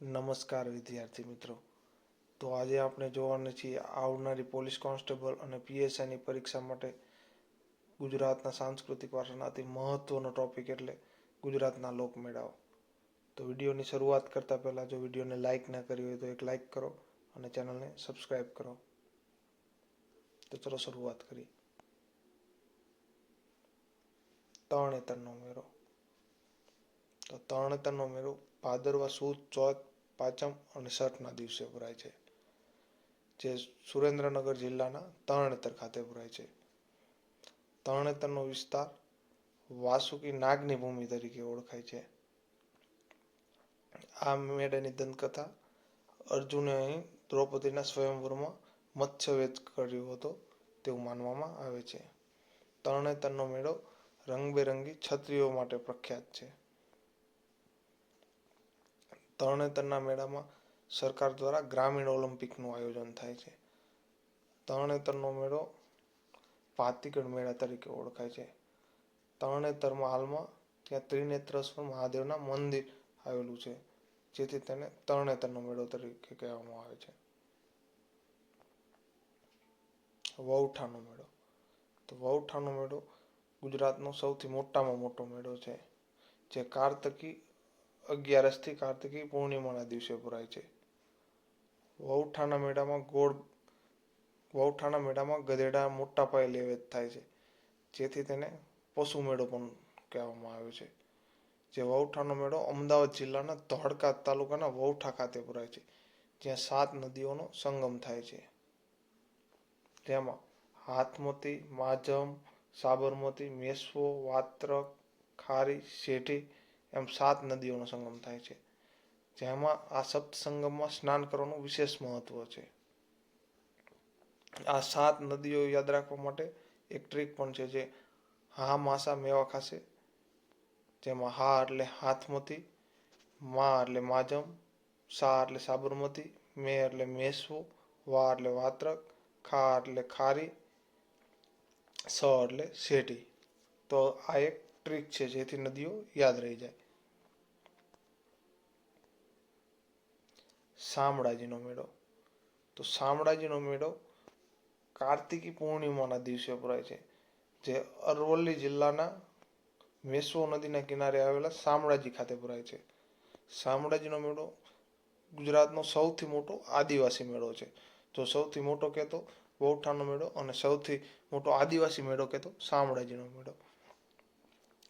નમસ્કાર વિદ્યાર્થી મિત્રો. તો આજે આપણે જોવાના છીએ આવનારી પોલીસ કોન્સ્ટેબલ અને પીએસઆઈની પરીક્ષા માટે ગુજરાતના સાંસ્કૃતિક વારસાના અતિ મહત્વનો ટોપિક એટલે ગુજરાતના લોકમેળાઓ તો વિડીયોની શરૂઆત કરતાં પહેલાં જો વિડીયોને લાઇક ના કરી હોય તો એક લાઇક કરો અને ચેનલને સબસ્ક્રાઈબ કરો. તો ચલો શરૂઆત કરીએ. તરણેતરનો મેળો. તો તરણેતરનો મેળો ભાદરવા સુદ, ચોથ, પાંચમ અને છઠના દિવસે ભરાય છે. જે સુરેન્દ્રનગર જિલ્લાના તરણેતર ખાતે ભરાય છે. તરણેતરનો વિસ્તાર વાસુકી નાગની ભૂમિ તરીકે ઓળખાય છે. આ મેળાની દંતકથા અર્જુને અહીં દ્રૌપદીના સ્વયંવરમાં મત્સ્યવેદ કર્યો હતો તેવું માનવામાં આવે છે. તરણેતરનો મેળો રંગબેરંગી છત્રીઓ માટે પ્રખ્યાત છે. તરણેતરના મેળામાં સરકાર દ્વારા ગ્રામીણ ઓલિમ્પિકનું આયોજન થાય છે. તરણેતરનો મેળો ભાતીગઢ મેળા તરીકે ઓળખાય છે. તરણેતરમાં હાલમાં ત્યાં ત્રિનેત્રેશ્વર મહાદેવના મંદિર આવેલું છે, જેથી તેને તરણેતરનો મેળો તરીકે કહેવામાં આવે છે. વૌઠાનો મેળો. તો વૌઠાનો મેળો ગુજરાતનો સૌથી મોટામાં મોટો મેળો છે, જે કાર્તકી અગિયારસથી કાર્તિકી પૂર્ણિમાના દિવસે ભરાય છે. વૌઠાના મેળામાં ગોળ વૌઠાના મેળામાં ગધેડા મોટા પાયે લેવેચ થાય છે, જેથી તેને પશુ મેળો પણ કહેવામાં આવે છે. જે વૌઠાનો મેળો અમદાવાદ જિલ્લાના ધોળકા તાલુકાના વૌઠા ખાતે ભરાય છે, જ્યાં સાત નદીઓનો સંગમ થાય છે. જેમાં હાથમતી, માજમ, સાબરમતી મેશ્વો વાત્રક, ખારી, શેઠી એમ સાત નદીઓનો સંગમ થાય છે, જેમાં આ સપ્ત સંગમમાં સ્નાન કરવાનું વિશેષ મહત્વ છે. આ સાત નદીઓ યાદ રાખવા માટે એક ટ્રીક પણ છે જે હા માસા મેવા ખાશે, જેમાં હા એટલે હાથમતી, મા એટલે માજમ, સા એટલે સાબરમતી, મે એટલે મેસવું, વા એટલે વાત્રક, ખા એટલે ખારી, સ એટલે શેઠી તો આ એક ટ્રીક છે જેથી નદીઓ યાદ રહી જાય. શામળાજીનો મેળો. તો શામળાજીનો મેળો કાર્તિકી પૂર્ણિમાના દિવસે ભરાય છે, જે અરવલ્લી જિલ્લાના મેસો નદીના કિનારે આવેલા શામળાજી ખાતે ભરાય છે. શામળાજીનો મેળો ગુજરાતનો સૌથી મોટો આદિવાસી મેળો છે. જો સૌથી મોટો કહેતો બહુઠાનો મેળો અને સૌથી મોટો આદિવાસી મેળો કહેતો શામળાજીનો મેળો.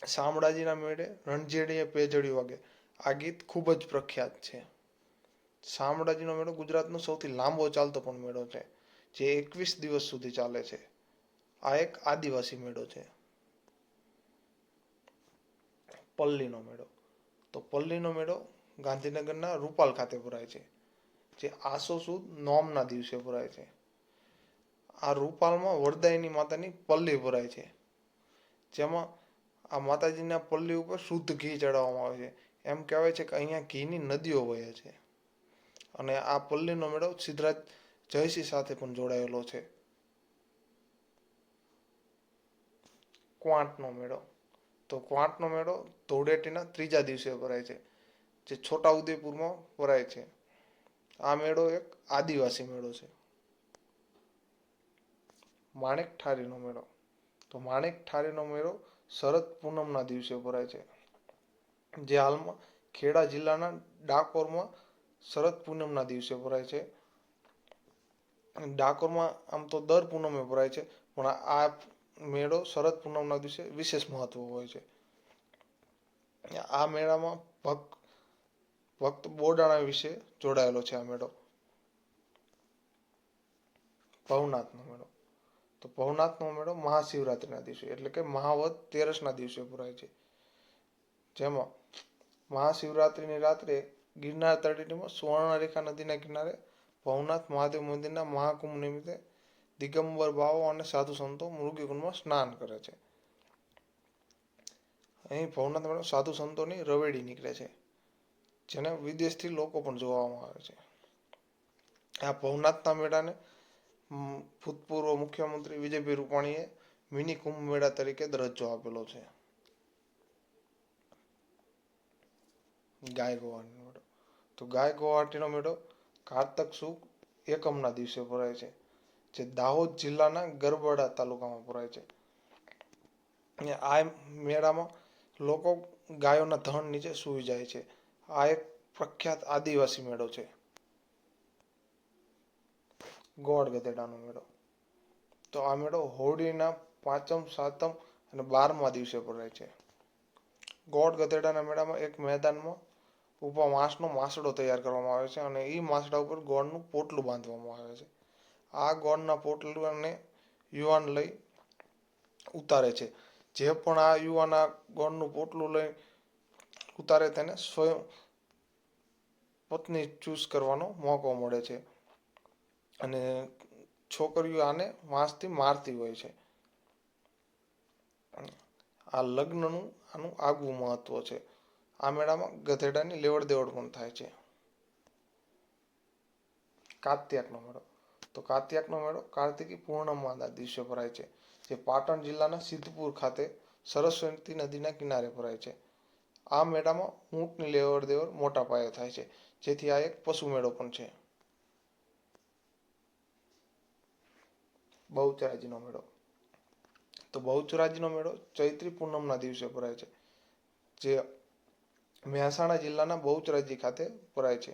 શામળાજીના મેળે રણજેડીએ પેજડી વાગે આ ગીત ખૂબ જ પ્રખ્યાત છે. શામળાજીનો મેળો ગુજરાતનો સૌથી લાંબો ચાલતો પણ મેળો છે, જે એકવીસ દિવસ સુધી ચાલે છે. આ એક આદિવાસી મેળો છે. પલ્લીનો મેળો. તો પલ્લીનો મેળો ગાંધીનગરના રૂપાલ ખાતે ભરાય છે, જે આસો સુદ નોમના દિવસે ભરાય છે. આ રૂપાલમાં વરદાયની માતાની પલ્લી ભરાય છે. જેમાં આ માતાજીના પલ્લી ઉપર શુદ્ધ ઘી ચડાવવામાં આવે છે. એમ કહેવાય છે કે અહીંયા ઘીની નદીઓ વહે છે. અને આ પલ્લીનો મેળો સિદ્ધરાજ જયસિંહ સાથે પણ જોડાયેલો છે. ક્વાંટનો મેળો. તો ક્વાંટનો મેળો ધૂળેટીના ત્રીજા દિવસે ભરાય છે, જે છોટા ઉદયપુરમાં ભરાય છે. આ મેળો એક આદિવાસી મેળો છે. માણેક ઠારીનો મેળો. તો માણેક ઠારીનો મેળો શરદ પૂનમના દિવસે ભરાય છે. જે હાલમાં ખેડા જિલ્લાના ડાકોરમાં શરદ પૂનમના દિવસે ભરાય છે. ડાકોરમાં આમ તો દર પૂનમે ભરાય છે, પણ આ મેળો શરદ પૂનમના દિવસે વિશેષ મહત્વ હોય છે. આ મેળામાં ભક્ત ભક્ત બોડાણા વિશે જોડાયેલો છે આ મેળો. ભવનાથનો મેળો. તો ભવનાથનો મેળો મહાશિવરાત્રિના દિવસે, એટલે કે મહાવત તેરસના દિવસે ભરાય છે. જેમાં મહાશિવરાત્રિની રાત્રે ગિરનાર તળેટીમાં સુવર્ણરેખા નદીના કિનારે ભવનાથ મહાદેવ મંદિરના મહાકુંભ નિમિત્તે દિગંબર ભાવો અને સાધુ સંતો મૃગીકુંડમાં સ્નાન કરે છે. અહીં ભવનાથ સાધુ સંતોની રવેડી નીકળે છે, જેને વિદેશથી લોકો પણ જોવામાં આવે છે. આ ભવનાથના મેળાને ભૂતપૂર્વ મુખ્યમંત્રી વિજયભાઈ રૂપાણીએ મિની કુંભ મેળા તરીકે દરજ્જો આપેલો છે. ગાય ગોવાનો તો ગાય ગુવાહાટીનો મેળો કારતક સુદ એકમના દિવસે ભરાય છે, જે દાહોદ જિલ્લાના ગરબડા તાલુકામાં ભરાય છે. અને આ મેળામાં લોકો ગાયોના ધણ નીચે સૂઈ જાય છે. આ એક પ્રખ્યાત આદિવાસી મેળો છે. ગોળ ગધેડાનો મેળો. તો આ મેળો હોળીના પાંચમ, સાતમ અને બારમા દિવસે ભરાય છે. ગોળ ગધેડાના મેળામાં એક મેદાનમાં ઊભા માંસનો માસડો તૈયાર કરવામાં આવે છે અને એ માસડા ઉપર ગોળનું પોટલું બાંધવામાં આવે છે. આ ગોળના પોટલાને યુવાન લઈ ઉતારે છે. જે પણ આ યુવાન આ ગોળનું પોટલું લઈ ઉતારે તેને સ્વયં પત્ની ચૂઝ કરવાનો મોકો મળે છે. અને છોકરીઓ આને વાંસથી મારતી હોય છે. આ લગ્નનું આનું આગવું મહત્વ છે. આ મેળામાં ગધેડાની લેવડ દેવડ પણ થાય છે. કાત્યાકનો મેળો. તો કાત્યાકનો મેળો કાર્તિકી પૂર્ણિમાના દિવસે ભરાય છે, જે પાટણ જિલ્લાના સિદ્ધપુર ખાતે સરસ્વતી નદીના કિનારે ભરાય છે. આ મેળામાં ઊંટની લેવડ દેવડ મોટા પાયે થાય છે, જેથી આ એક પશુ મેળો પણ છે. બહુચરાજીનો મેળો. તો બહુચરાજીનો મેળો ચૈત્રી પૂનમના દિવસે ભરાય છે, જે મહેસાણા જિલ્લાના બહુચરાજી ખાતે ભરાય છે.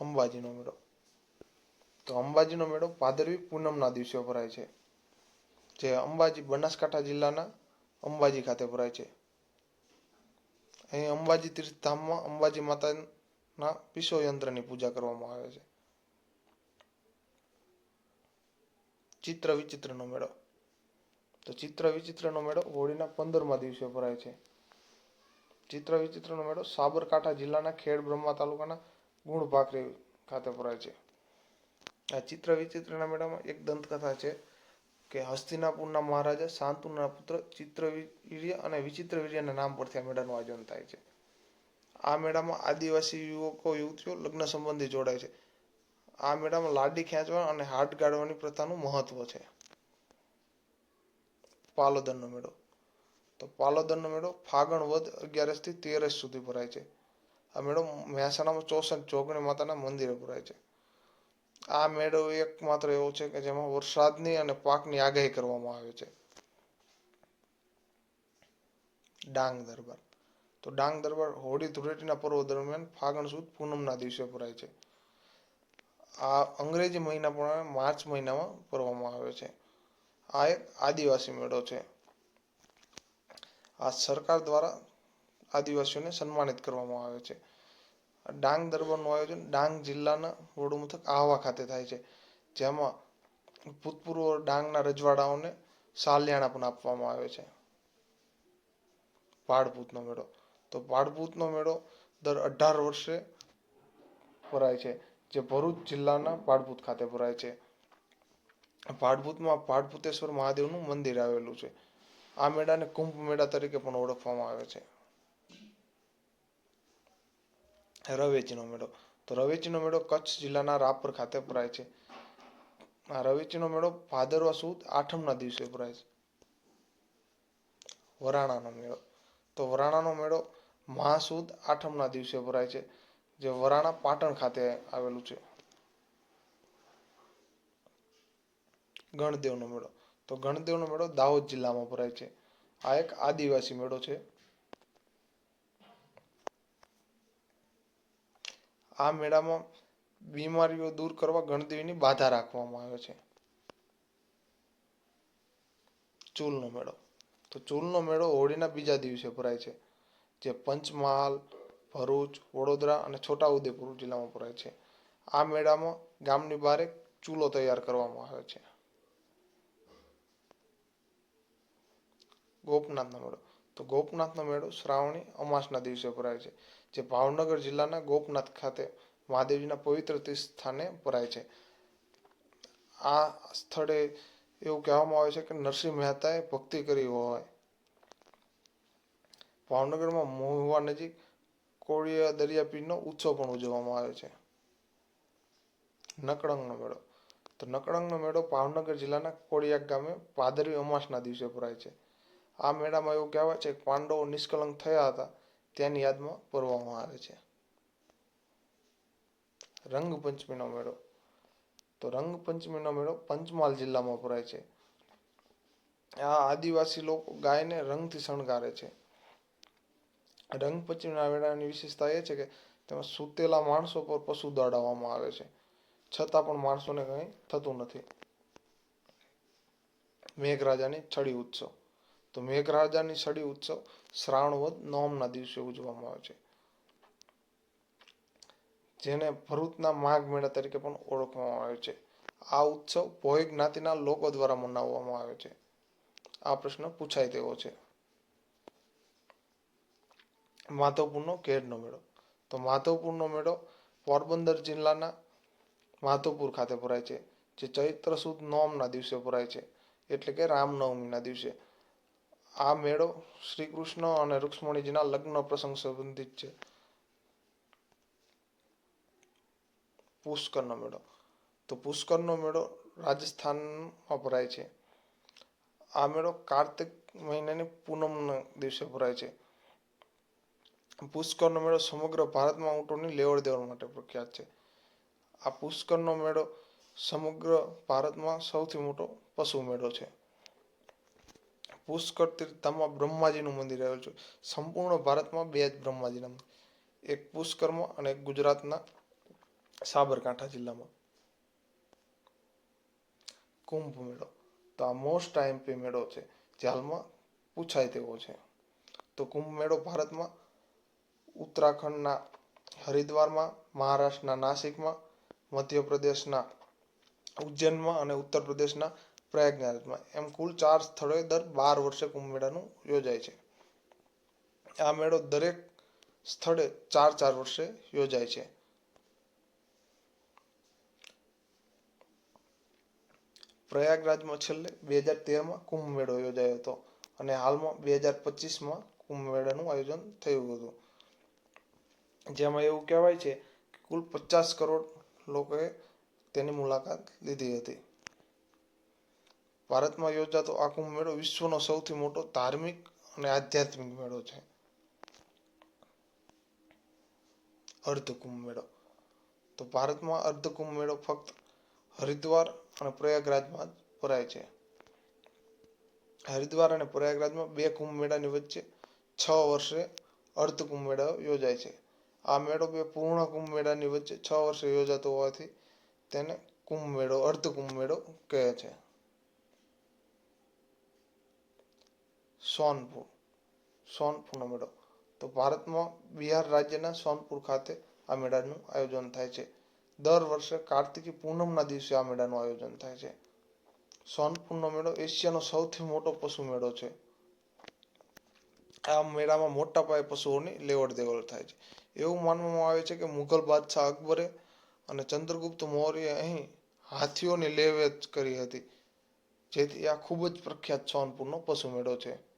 અંબાજીનો મેળો. તો અંબાજીનો મેળો ભાદરવી પૂનમના દિવસે ભરાય છે. જે અંબાજી બનાસકાંઠા જિલ્લાના અંબાજી ખાતે ભરાય છે. અહીં અંબાજી તીર્થધામમાં અંબાજી માતાના પીસો યંત્રની પૂજા કરવામાં આવે છે. ચિત્ર વિચિત્રનો મેળો. તો ચિત્ર વિચિત્રનો મેળો હોળીના પંદરમા દિવસે ભરાય છે. ચિત્ર વિચિત્રનો મેળો સાબરકાંઠા જિલ્લાના ખેડ બ્રહ્મા તાલુકાના ગુણ ભાખરી ખાતે ભરાય છે. આ ચિત્ર વિચિત્રના મેળામાં એક દંતકથા છે કે હસ્તિનાપુરના મહારાજા શાંતુના પુત્ર ચિત્રવીર્ય અને વિચિત્રવીર્યના નામ પરથી આ મેળાનું આયોજન થાય છે. આ મેળામાં આદિવાસી યુવકો, યુવતીઓ લગ્ન સંબંધી જોડાય છે. આ મેળામાં લાડી ખેંચવા અને હાથ ગાળવાની પ્રથાનું મહત્વ છે. પાલોદરનો મેળો. તો પાલોદરનો મેળો ફાગણ વદ અગિયારસથી તેરસ સુધી ભરાય છે. આ મેળો મહેસાણામાં ચોસઠ જોગણી માતાના મંદિરે ભરાય છે. આ મેળો એકમાત્ર એવો છે કે જેમાં વરસાદની અને પાકની આગાહી કરવામાં આવે છે. ડાંગ દરબાર. તો ડાંગ દરબાર હોળી ધૂળેટીના પર્વ દરમિયાન ફાગણ સુદ પૂનમના દિવસે ભરાય છે. આ અંગ્રેજી મહિના પ્રમાણે માર્ચ મહિનામાં ભરવામાં આવે છે. આ એક આદિવાસી મેળો છે. આ સરકાર દ્વારા આદિવાસીઓને સન્માનિત કરવામાં આવે છે. ડાંગ દરબારનું આયોજન ડાંગ જિલ્લાના વડુ મથક આહવા ખાતે થાય છે. જેમાં ભૂતપૂર્વ ડાંગના રજવાડાઓને સાલિયાણા પણ આપવામાં આવે છે. પાડભૂતનો મેળો. તો પાડભૂતનો મેળો દર અઢાર વર્ષે ભરાય છે. જે ભરૂચ જિલ્લાના પાડભૂત ખાતે ભરાય છે. પાડભૂતમાં પાડભૂતેશ્વર મહાદેવનું મંદિર આવેલું છે. આ મેળાને કુંભ મેળા તરીકે પણ ઓળખવામાં આવે છે. રવેચીનો મેળો. તો રવેચીનો મેળો કચ્છ જિલ્લાના રાપર ખાતે ભરાય છે. આ રવેચીનો મેળો ભાદરવા સુદ આઠમના દિવસે ભરાય છે. વરાણાનો મેળો. તો વરાણાનો મેળો મહાસુદ આઠમના દિવસે ભરાય છે. જે વરાણા પાટણ ખાતે આવેલું છે. ગણદેવનો મેળો. તો ગણદેવનો મેળો દાહોદ જિલ્લામાં ભરાય છે. આ એક આદિવાસી મેળો છે. આ મેળામાં બીમારીઓ દૂર કરવા ગણદેવીની બાધા રાખવામાં આવે છે. ચૂલનો મેળો. તો ચૂલનો મેળો હોળીના બીજા દિવસે ભરાય છે, જે પંચમહાલ, ભરૂચ, વડોદરા અને છોટાઉદેપુર જિલ્લામાં ભરાય છે. આ મેળામાં ગામની બહાર એક ચૂલો તૈયાર કરવામાં આવે છે. ગોપનાથનો મેળો. તો ગોપનાથનો મેળો શ્રાવણી અમાસના દિવસે ભરાય છે, જે ભાવનગર જિલ્લાના ગોપનાથ ખાતે મહાદેવજીના પવિત્ર તીર્થ સ્થાને ભરાય છે. આ સ્થળે એવું કહેવામાં આવે છે કે નરસિંહ મહેતાએ ભક્તિ કરી હોય. ભાવનગરમાં મોહવા નજીક કોળિયા દરિયાપીરનો ઉત્સવ પણ ઉજવવામાં આવે છે. નકળંગનો મેળો. તો નકળંગનો મેળો ભાવનગર જિલ્લાના કોળિયા ગામે ભાદરવી અમાસના દિવસે ભરાય છે. આ મેળામાં એવું કહેવાય છે કે પાંડવો નિષ્કલંક થયા હતા, તેની યાદમાં પૂરવામાં આવે છે. રંગપંચમીનો મેળો. તો રંગપંચમીનો મેળો પંચમહાલ જિલ્લામાં ભરાય છે. આ આદિવાસી લોકો ગાયને રંગથી શણગારે છે. રંગપંચમીના મેળાની વિશેષતા એ છે કે તેમાં સૂતેલા માણસો પર પશુ દોડાવવામાં આવે છે. છતાં પણ માણસોને કંઈ થતું નથી. મેઘરાજાની છડી ઉત્સવ. તો મેઘરાજાની સડી ઉત્સવ શ્રાવણ વદ નોમના દિવસે ઉજવવામાં આવે છે. જેને ભરૂચના માઘ મેળા તરીકે પણ ઓળખવામાં આવે છે. આ ઉત્સવ ભોય જ્ઞાતિના લોકો દ્વારા મનાવવામાં આવે છે. આ પ્રશ્ન પૂછાય તેવો છે. માધવપુરનો કેરનો મેળો. તો માધવપુરનો મેળો પોરબંદર જિલ્લાના માધવપુર ખાતે ભરાય છે. જે ચૈત્ર સુદ નોમના દિવસે ભરાય છે. એટલે કે રામનવમીના દિવસે. આ મેળો શ્રી કૃષ્ણ અને રૂક્ષ્મણીજીના લગ્ન પ્રસંગ સંબંધિત છે. પુષ્કરનો મેળો. તો પુષ્કરનો મેળો રાજસ્થાનમાં ભરાય છે. આ મેળો કાર્તિક મહિનાની પૂનમના દિવસે ભરાય છે. પુષ્કરનો મેળો સમગ્ર ભારતમાં ઊંટોની લેવડ દેવડ માટે પ્રખ્યાત છે. આ પુષ્કરનો મેળો સમગ્ર ભારતમાં સૌથી મોટો પશુ મેળો છે. પુષ્કર તીર્થધામમાં બ્રહ્માજીનું મંદિર આવેલું છે. સંપૂર્ણ ભારતમાં બે જ બ્રહ્માજીના મંદિર એક પુષ્કરમાં અને ગુજરાતના સાબરકાંઠા જિલ્લામાં. કુંભ મેળો. તો આ મોસ્ટ આઈએમપી મેળો છે. જે હાલમાં પૂછાય તેવો છે. તો કુંભ મેળો ભારતમાં ઉત્તરાખંડના હરિદ્વારમાં, મહારાષ્ટ્રના નાસિકમાં, મધ્યપ્રદેશના ઉજ્જૈનમાં અને ઉત્તર પ્રદેશના પ્રયાગરાજમાં એમ કુલ ચાર સ્થળોએ દર બાર વર્ષે કુંભ મેળાનું યોજાય છે. આ મેળો દરેક સ્થળે ચાર ચાર વર્ષે યોજાય છે. પ્રયાગરાજમાં છેલ્લે બે હજાર તેરમાં કુંભ મેળો યોજાયો હતો અને હાલમાં બે હજાર પચીસમાં કુંભ મેળાનું આયોજન થયું હતું. જેમાં એવું કહેવાય છે કે કુલ પચાસ કરોડ લોકોએ તેની મુલાકાત લીધી હતી. ભારતમાં યોજાતો આ કુંભ મેળો વિશ્વનો સૌથી મોટો ધાર્મિક અને આધ્યાત્મિક મેળો છે. અર્ધ કુંભ મેળો. તો ભારતમાં અર્ધ કુંભ મેળો ફક્ત હરિદ્વાર અને પ્રયાગરાજમાં જ ભરાય છે. હરિદ્વાર અને પ્રયાગરાજમાં બે કુંભ મેળાની વચ્ચે છ વર્ષે અર્ધ કુંભ મેળો યોજાય છે. આ મેળો બે પૂર્ણ કુંભ મેળાની વચ્ચે છ વર્ષે યોજાતો હોવાથી તેને કુંભ મેળો, અર્ધ કુંભ મેળો કહે છે. સોનપુર. સોનપુરનો મેળો. તો ભારતમાં બિહાર રાજ્યના સોનપુર ખાતે આ મેળાનું આયોજન થાય છે. દર વર્ષે કાર્તિકી પૂનમના દિવસે આ મેળાનું આયોજન થાય છે. સોનપુરનો મેળો એશિયાનો સૌથી મોટો પશુ મેળો છે. આ મેળામાં મોટા પાયે પશુઓની લેવડ દેવડ થાય છે. એવું માનવામાં આવે છે કે મુઘલ બાદશાહ અકબરે અને ચંદ્રગુપ્ત મૌર્યે અહીં હાથીઓની લેવેચ કરી હતી. જેથી આ ખૂબ જ પ્રખ્યાત સોનપુરનો પશુ મેળો છે.